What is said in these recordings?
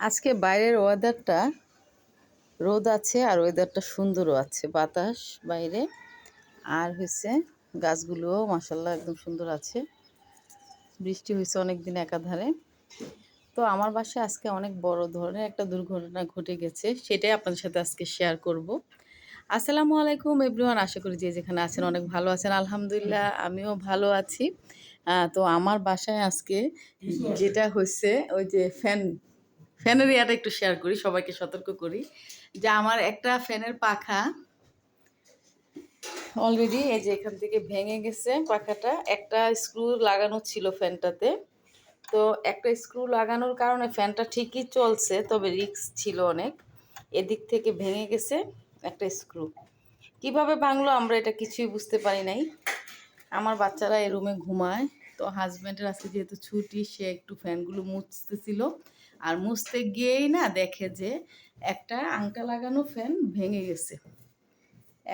আজকে বাইরের ওয়েদারটা রোদ আছে আর ওয়েদারটা সুন্দরও আছে। বাতাস বাইরে আর হয়েছে গাছগুলোও মাসাল্লাহ একদম সুন্দর আছে। বৃষ্টি হয়েছে অনেক দিন একাধারে। তো আমার বাসায় আজকে অনেক বড় ধরনের একটা দুর্ঘটনা ঘটে গেছে সেটাই আপনাদের সাথে আজকে শেয়ার করব। আসসালামু আলাইকুম এভরিওয়ান আশা করি যে যেখানে আছেন অনেক ভালো আছেন। আলহামদুলিল্লাহ আমিও ভালো আছি। তো আমার বাসায় আজকে যেটা হয়েছে ওই যে ফ্যান ফ্যানের ইয়াটা একটু শেয়ার করি, সবাইকে সতর্ক করি যে আমার একটা ফ্যানের পাখা অলরেডি এই যে এখান থেকে ভেঙে গেছে পাখাটা। একটা স্ক্রু লাগানো ছিল ফ্যানটাতে। তো একটা স্ক্রু লাগানোর কারণে ফ্যানটা ঠিকই চলছে, তবে রিক্স ছিল অনেক। এদিক থেকে ভেঙে গেছে একটা স্ক্রু কীভাবে ভাঙলো আমরা এটা কিছুই বুঝতে পারি নাই। আমার বাচ্চারা এই রুমে ঘুমায়, তো হাজব্যান্ডের আজকে যেহেতু ছুটি, সে একটু ফ্যানগুলো মুছতেছিল। আর মুছতে গিয়েই না দেখে যে একটা আংটা লাগানো ফ্যান ভেঙে গেছে।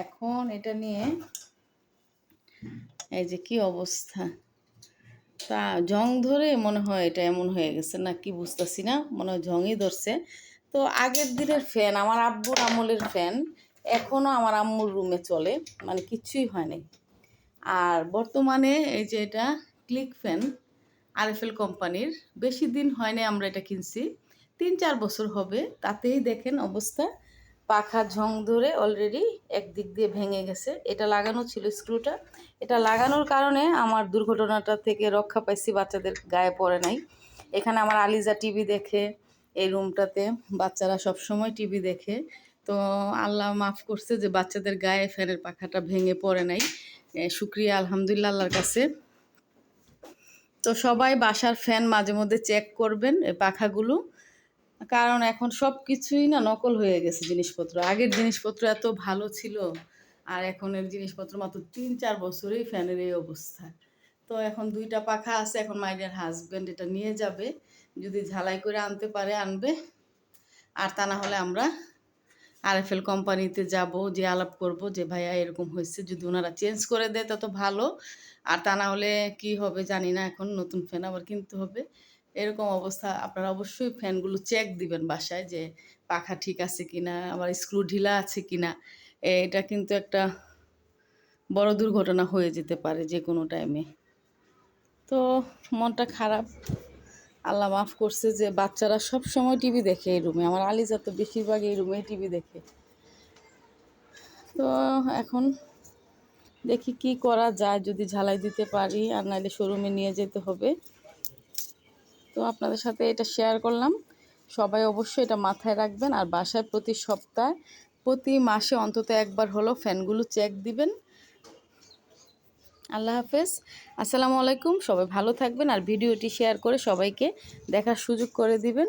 এখন এটা নিয়ে এই যে কি অবস্থা? তা জং ধরে মনে হয় এটা এমন হয়ে গেছে না কি বুঝতেছি না, মনে হয় জংই ধরছে। তো আগের দিনের ফ্যান, আমার আব্বুর আমলের ফ্যান এখনও আমার আম্মুর রুমে চলে মানে কিচ্ছুই হয়নি আর বর্তমানে এই যে এটা ক্লিক ফ্যান আরএফএল কোম্পানির। বেশি দিন হয়নি আমরা এটা কিনছি। তিন চার বছর হবে। তাতেই দেখেন অবস্থা। পাখা ঝং ধরে অলরেডি একদিক দিয়ে ভেঙে গেছে। এটা লাগানো ছিল স্ক্রুটা এটা লাগানোর কারণে আমার দুর্ঘটনাটা থেকে রক্ষা পাইছি, বাচ্চাদের গায়ে পড়ে নাই। এখানে আমার আলিজা টিভি দেখে, এই রুমটাতে বাচ্চারা সব সময় টিভি দেখে। তো আল্লাহ মাফ করছে যে বাচ্চাদের গায়ে ফ্যানের পাখাটা ভেঙে পড়ে নাই। শুক্রিয়া, আলহামদুলিল্লাহ, আল্লাহর কাছে। তো সবাই বাসার ফ্যান মাঝে মধ্যে চেক করবেন এই পাখাগুলো। কারণ এখন সব কিছুই না নকল হয়ে গেছে জিনিসপত্র। আগের জিনিসপত্র এত ভালো ছিল, আর এখনের জিনিসপত্র মাত্র তিন চার বছরেই ফ্যানের এই অবস্থা। তো এখন দুইটা পাখা আছে, এখন মাইডের হাজব্যান্ড এটা নিয়ে যাবে। যদি ঝালাই করে আনতে পারে, আনবে। আর তা না হলে আমরা আরএফএল কোম্পানিতে যাব যে আলাপ করব যে, ভাইয়া, এরকম হয়েছে, যদি ওনারা চেঞ্জ করে দেয় তত ভালো। আর তা না হলে কি হবে জানি না, এখন নতুন ফ্যান আবার কিনতে হবে। এরকম অবস্থা। আপনারা অবশ্যই ফ্যানগুলো চেক দিবেন বাসায় যে, পাখা ঠিক আছে কিনা আবার স্ক্রু ঢিলা আছে কিনা? এটা কিন্তু একটা বড় দুর্ঘটনা হয়ে যেতে পারে যে কোনো টাইমে তো মনটা খারাপ। আল্লাহ মাফ করছে যে বাচ্চারা সব সময় টিভি দেখে এই রুমে। আমার আলিজা তো বেশিরভাগ এই রুমে টিভি দেখে। তো এখন দেখি কি করা যায়, যদি ঝালাই দিতে পারি আর নাহলে শোরুমে নিয়ে যেতে হবে। তো আপনাদের সাথে এটা শেয়ার করলাম। সবাই অবশ্যই এটা মাথায় রাখবেন। আর বাসায় প্রতি সপ্তাহে, প্রতি মাসে অন্তত একবার হলো ফ্যানগুলো চেক দিবেন। আল্লাহ হাফেজ। আসসালামু আলাইকুম। সবাই ভালো থাকবেন আর ভিডিওটি শেয়ার করে সবাইকে দেখার সুযোগ করে দিবেন।